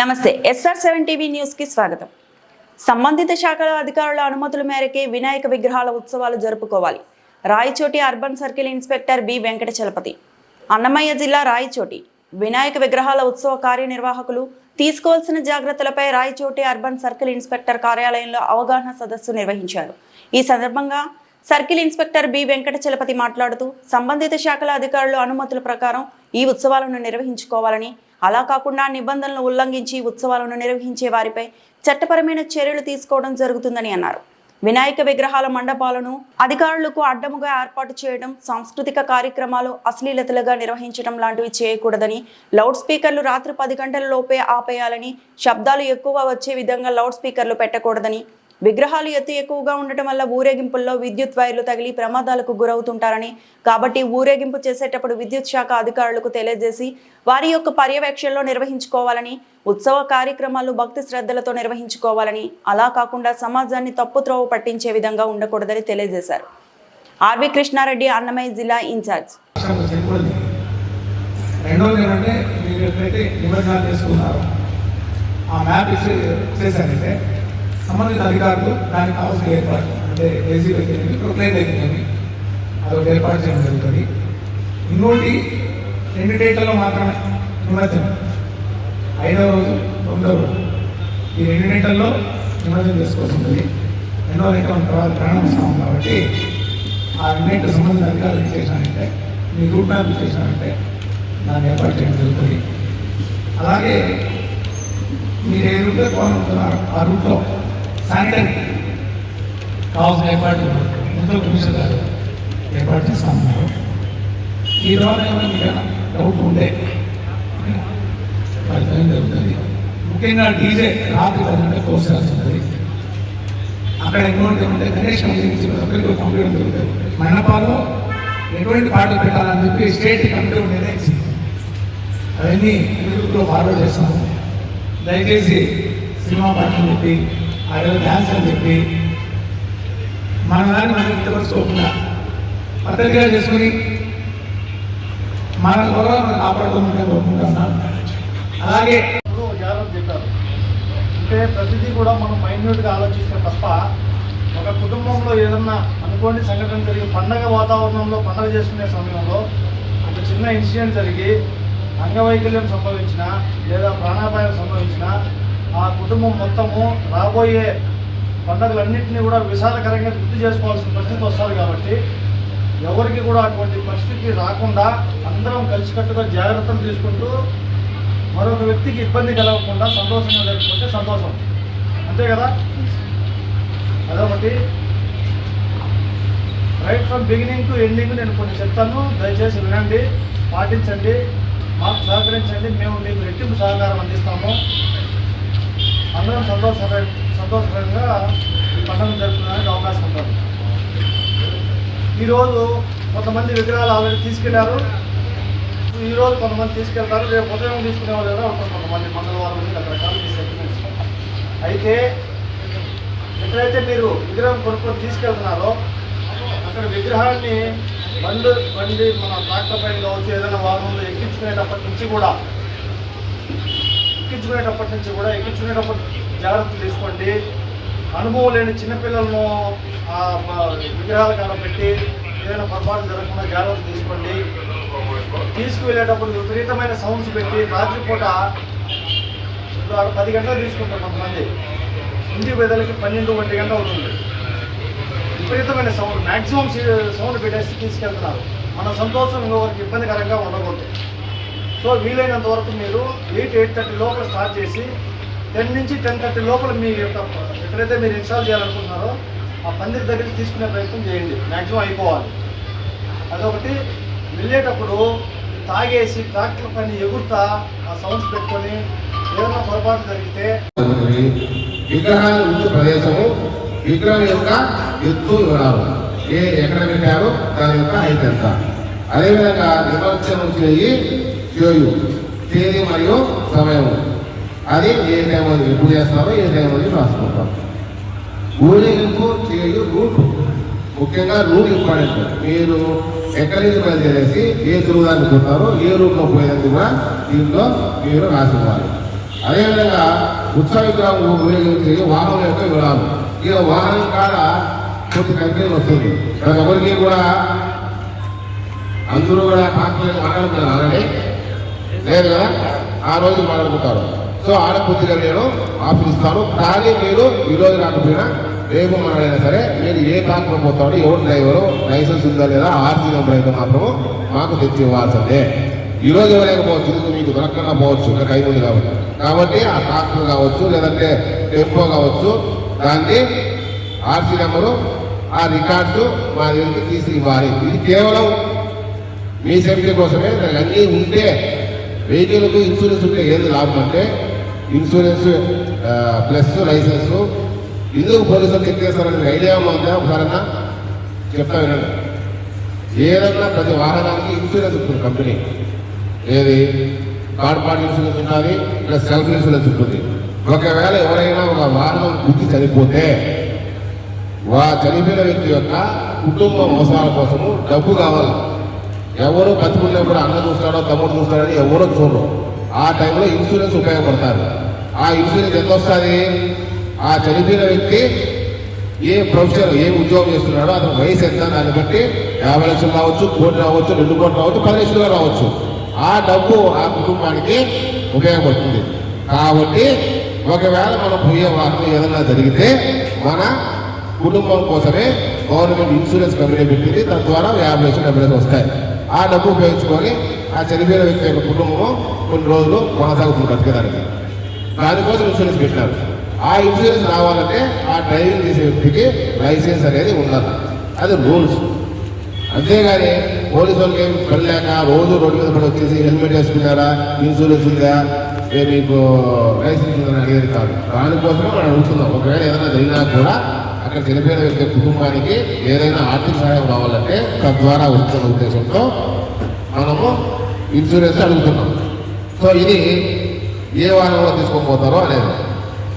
నమస్తే SR seven TV న్యూస్కి స్వాగతం. సంబంధిత శాఖల అధికారుల అనుమతుల మేరకే వినాయక విగ్రహాల ఉత్సవాలు జరుపుకోవాలి. Rayachoti urban circle inspector B Venkata Chalapathi. Annamayya జిల్లా రాయచోటి వినాయక విగ్రహాల ఉత్సవ కార్యనిర్వాహకులు తీసుకోవాల్సిన జాగ్రత్తలపై రాయచోటి అర్బన్ సర్కిల్ ఇన్స్పెక్టర్ కార్యాలయంలో అవగాహన సదస్సు నిర్వహించారు. ఈ సందర్భంగా circle inspector B Venkata Chalapathi మాట్లాడుతూ సంబంధిత శాఖల అధికారుల అనుమతుల ప్రకారం ఈ ఉత్సవాలను నిర్వహించుకోవాలని అలా కాకుండా నిబంధనలు ఉల్లంఘించి ఉత్సవాలను నిర్వహించే వారిపై చట్టపరమైన చర్యలు తీసుకోవడం జరుగుతుందని అన్నారు. వినాయక విగ్రహాల మండపాలను అధికారులకు అడ్డముగా ఏర్పాటు చేయడం సాంస్కృతిక కార్యక్రమాలు అశ్లీలతలుగా నిర్వహించడం లాంటివి చేయకూడదని లౌడ్ స్పీకర్లు రాత్రి పది గంటల లోపే ఆపేయాలని శబ్దాలు ఎక్కువ వచ్చే విధంగా లౌడ్ స్పీకర్లు పెట్టకూడదని విగ్రహాలు ఎత్తు ఎక్కువగా ఉండటం వల్ల ఊరేగింపుల్లో విద్యుత్ వైర్లు తగిలి ప్రమాదాలకు గురవుతుంటారని కాబట్టి ఊరేగింపు చేసేటప్పుడు విద్యుత్ శాఖ అధికారులకు తెలియజేసి వారి యొక్క పర్యవేక్షణలో నిర్వహించుకోవాలని ఉత్సవ కార్యక్రమాలు భక్తి శ్రద్ధలతో నిర్వహించుకోవాలని అలా కాకుండా సమాజాన్ని తప్పుత్రోవ పట్టించే విధంగా ఉండకూడదని తెలియజేశారు. ఆర్వి కృష్ణారెడ్డి అన్నమయ్య జిల్లా ఇన్ఛార్జ్. రెండోది ఏంటంటే మీరు ఎప్పుడైతే నిబంధనలు చేసుకున్నారో ఆ మ్యాప్ చేశారంటే సంబంధిత అధికారులు దానికి కావాల్సిన ఏర్పాటు అంటే ఏసీ దగ్గర ప్రొక్లైన్ దగ్గర అదొక ఏర్పాటు చేయడం జరుగుతుంది. ఇంకోటి రెండు డేట్లలో మాత్రమే నిమజ్జనం. ఐదవ రోజు తొమ్మిదవ రోజు. ఈ రెండు డేట్లలో నిమజ్జనం చేసుకోవాల్సి రెండో రెండవ డేట తర్వాత ప్రారంభిస్తాం కాబట్టి ఆ రెండింటి సంబంధిత అధికారులు చేసినారంటే మీ రూట్ మ్యాప్ చేసినారంటే దాన్ని ఏర్పాటు చేయడం జరుగుతుంది. అలాగే మీరు ఏ రూట్లో పోవాలనుకుంటున్నారో ఆ రూట్లో శానిటరీ కావాల్సిన ఏర్పాటు మున్సిపల్ కమిషనర్ గారు ఏర్పాటు చేస్తా ఉన్నారు ఈ రోజు ఏమైనా డౌట్ ఉండే జరుగుతుంది? ముఖ్యంగా డీజే రాత్రి పదంటే గంటలకు కోసాల్సి ఉంటుంది. అక్కడ ఎటువంటి ఉంటే గణేష్ మందిరించి ఒకరికి పంపించడం జరుగుతుంది. మండపాల్లో ఎటువంటి పాటలు పెట్టాలని చెప్పి స్టేట్ కమిటీ నిర్ణయించింది. అవన్నీ యూట్యూబ్లో ఫార్వర్డ్ చేస్తాము. దయచేసి సినిమా పాటలు చెప్పి ఆ రోజు డ్యాన్స్ చెప్పి మన దాన్ని మనం ఇంతపరచుకోకుండా పద్ధతిగా చేసుకుని మన ద్వారా మనం కాపాడుకోవాలని కోరుకుంటున్నాం అలాగే జాగ్రత్త చెప్పారు. అంటే ప్రతిదీ కూడా మనం మైన్యూట్గా ఆలోచిస్తే తప్ప ఒక కుటుంబంలో ఏదన్నా అనుకోని సంఘటన జరిగి పండగ వాతావరణంలో పండగ చేసుకునే సమయంలో ఒక చిన్న ఇన్సిడెంట్ జరిగి అంగవైకల్యం సంభవించిన లేదా ప్రాణాపాయం సంభవించినా ఆ కుటుంబం మొత్తము రాబోయే పండుగలన్నింటినీ కూడా విశాలకరంగా గుర్తు చేసుకోవాల్సిన పరిస్థితి వస్తుంది కాబట్టి ఎవరికి కూడా అటువంటి పరిస్థితి రాకుండా అందరం కలిసికట్టుగా జాగ్రత్తలు తీసుకుంటూ మరొక వ్యక్తికి ఇబ్బంది కలగకుండా సంతోషంగా జరుపుకుంటే సంతోషం. అంతే కదా? అదొకటి. Right from beginning to ending నేను కొన్ని చెప్తాను. దయచేసి వినండి పాటించండి మాకు సహకరించండి మేము మీకు రెట్టింపు సహకారం అందిస్తాము. అందరం సంతోషకర సంతోషకరంగా ఈ పండుగ జరుపుకోవడానికి అవకాశం ఉంటుంది. ఈరోజు కొంతమంది విగ్రహాలు ఆల్రెడీ తీసుకెళ్ళారు. ఈ రోజు కొంతమంది తీసుకెళ్తారు. రేపు ఉదయం తీసుకునే వాళ్ళు కూడా కొంతమంది మంగళవారం నుంచి రకరకాల సెగ్మెంట్స్. అయితే ఎక్కడైతే మీరు విగ్రహం కొనుక్కొని తీసుకెళ్తున్నారో అక్కడ విగ్రహాన్ని బండి బండి మన ట్రాక్టర్ పైన కావచ్చు ఏదైనా వాహనంలో ఎక్కించుకునేటప్పటి నుంచి కూడా ఎక్కించుకునేటప్పటి నుంచి కూడా ఎక్కించుకునేటప్పుడు జాగ్రత్తలు తీసుకోండి. అనుభవం లేని చిన్నపిల్లలను ఆ మ- విగ్రహాల కాడ పెట్టి ఏదైనా పొరపాటు జరగకుండా జాగ్రత్తలు తీసుకోండి. తీసుకువెళ్ళేటప్పుడు విపరీతమైన సౌండ్స్ పెట్టి రాత్రిపూట ఇప్పుడు పది గంటలు తీసుకుంటారు కొంతమంది. ఇంటి పెద్దలకి పన్నెండు ఒంటి గంట అవుతుంది. విపరీతమైన సౌండ్ మ్యాక్సిమం సౌండ్ పెట్టేసి తీసుకెళ్తున్నారు. మన సంతోషం ఇంకొకరికి ఇబ్బందికరంగా ఉండకూడదు. సో వీలైనంత వరకు మీరు ఎయిట్ ఎయిట్ థర్టీ లోపల స్టార్ట్ చేసి టెన్ నుంచి టెన్ థర్టీ లోపల మీ యొక్క ఎక్కడైతే మీరు ఇన్స్టాల్ చేయాలనుకుంటున్నారో ఆ పందిరి దగ్గరికి తీసుకునే ప్రయత్నం చేయండి. మ్యాక్సిమం అయిపోవాలి. అదొకటి. వెళ్ళేటప్పుడు తాగేసి ట్రాక్టర్ పని ఎగురుతా ఆ సౌండ్స్ పెట్టుకొని ఏదైనా పొరపాటు జరిగితే విగ్రహాలు ఉంచే ప్రదేశము విగ్రహం యొక్క ఎత్తు వివరాలు. ఏ ఎక్కడ పెట్టారో దాని యొక్క హైట్ ఎంత. అదేవిధంగా నిమజ్జనం చేయి చేయు తేదీ మరియు సమయం. అది ఏ టైం అది ఎప్పుడు చేస్తారో ఏ టైం అది రాసుకుంటాం. ఊరేగింపు చేయు రూట్. ముఖ్యంగా రూట్ ఇంపార్టెంట్. మీరు ఎక్కడి నుంచి బయలుదేరేసి ఏ తిరుగుదాన్ని పోతారో ఏ రూట్లో పోయేది కూడా దీంట్లో మీరు రాసుకోవాలి. అదేవిధంగా ఉత్సవ విగ్రహం ఉపయోగించి వాహనం యొక్క వివరాలు. ఈ వాహనం కాడ కొద్ది కంపెనీలు వస్తుంది. ప్రతి ఒక్కరికి కూడా అందరూ కూడా కాకపోతే మాట్లాడుతున్నారు అలాగే లేదు కదా? ఆ రోజు మాట్లాడుకుంటారు. సో ఆడ నేను ఆఫీస్ ఇస్తాను కానీ మీరు ఈ రోజు రాకపోయినా రేపు మాట్లాడినా సరే మీరు ఏ టాక్లో పోతాడు ఎవరు డ్రైవరు లైసెన్స్ ఉందా లేదా ఆర్సీ నెంబర్ అయితే మాత్రము మాకు తెచ్చి ఇవ్వాల్సిందే ఈ రోజు ఇవ్వలేకపోవచ్చు ఇది మీకు దొరకకుండా పోవచ్చు ఇంకా టైం ఉంది కాబట్టి. కాబట్టి ఆ ట్రాక్టర్ కావచ్చు లేదంటే టెంపో కావచ్చు దాన్ని ఆర్సీ నెంబరు ఆ రికార్డ్స్ మా దగ్గరికి తీసి ఇవ్వాలి ఇది కేవలం మీ సేఫ్టీ కోసమే అన్నీ ఉంటే వెహికల్కు ఇన్సూరెన్స్ ఉంటే ఏది లాభం అంటే ఇన్సూరెన్స్ ప్లస్ లైసెన్స్. ఎందుకు పోలీసులు ఎక్కేస్తారని ఐడియా ఉందా ఒకసారన్నా చెప్తా వినండి. ఏదన్నా ప్రతి వాహనానికి ఇన్సూరెన్స్ ఉంటుంది కంపెనీ. ఏది? థర్డ్ పార్టీ ఇన్సూరెన్స్ ఉంటుంది ప్లస్ సెల్ఫ్ ఇన్సూరెన్స్ ఉంటుంది. ఒకవేళ ఎవరైనా ఒక వాహనం గుర్తి చనిపోతే వా చనిపోయిన వ్యక్తి యొక్క కుటుంబ అవసరాల కోసము డబ్బు కావాలి. ఎవరు బతుకున్నప్పుడు కూడా అన్న చూస్తాడో తమ్ముడు చూస్తాడని ఎవరో చూడరు. ఆ టైంలో ఇన్సూరెన్స్ ఉపయోగపడతారు. ఆ ఇన్సూరెన్స్ ఎంత వస్తుంది ఆ చనిపోయిన వ్యక్తి ఏ ప్రొఫెషన్ ఏ ఉద్యోగం చేస్తున్నాడో అతని వయసు ఎంత? దాన్ని బట్టి యాభై లక్షలు రావచ్చు కోటి రావచ్చు రెండు కోట్లు రావచ్చు పది లక్షలుగా రావచ్చు. ఆ డబ్బు ఆ కుటుంబానికి ఉపయోగపడుతుంది. కాబట్టి ఒకవేళ మనం పోయే వాహనం ఏదైనా జరిగితే మన కుటుంబం కోసమే గవర్నమెంట్ ఇన్సూరెన్స్ కంపెనీ పెట్టింది. తద్వారా యాభై లక్షలు డెబ్బై వస్తాయి. ఆ డబ్బు ఉపయోగించుకొని ఆ చనిపోయిన వ్యక్తి యొక్క కుటుంబము కొన్ని రోజులు కొనసాగుతుంది బతికేదానికి. దానికోసం ఇన్సూరెన్స్ పెట్టినారు. ఆ ఇన్సూరెన్స్ రావాలంటే ఆ డ్రైవింగ్ చేసే వ్యక్తికి లైసెన్స్ అనేది ఉండాలి. అది రూల్స్ అంతేగాని పోలీసు వాళ్ళకి ఏం పని లేక రోజు రోడ్డు మీద పడి వచ్చేసి హెల్మెట్ వేసుకున్నారా ఇన్సూరెన్స్ ఉందా ఏ మీకు లైసెన్స్ ఉందని అడిగేది కాదు. దానికోసమే మనం అడుగుతున్నాం. ఒకవేళ ఏదైనా జరిగినా కూడా అక్కడ చనిపోయిన వ్యక్తి కుటుంబానికి ఏదైనా ఆర్థిక సహాయం కావాలంటే తద్వారా వస్తున్న ఉద్దేశంతో మనము ఇన్సూరెన్స్ అడుగుతున్నాం. సో ఇది ఏ వారంలో తీసుకొని పోతారో అనేది.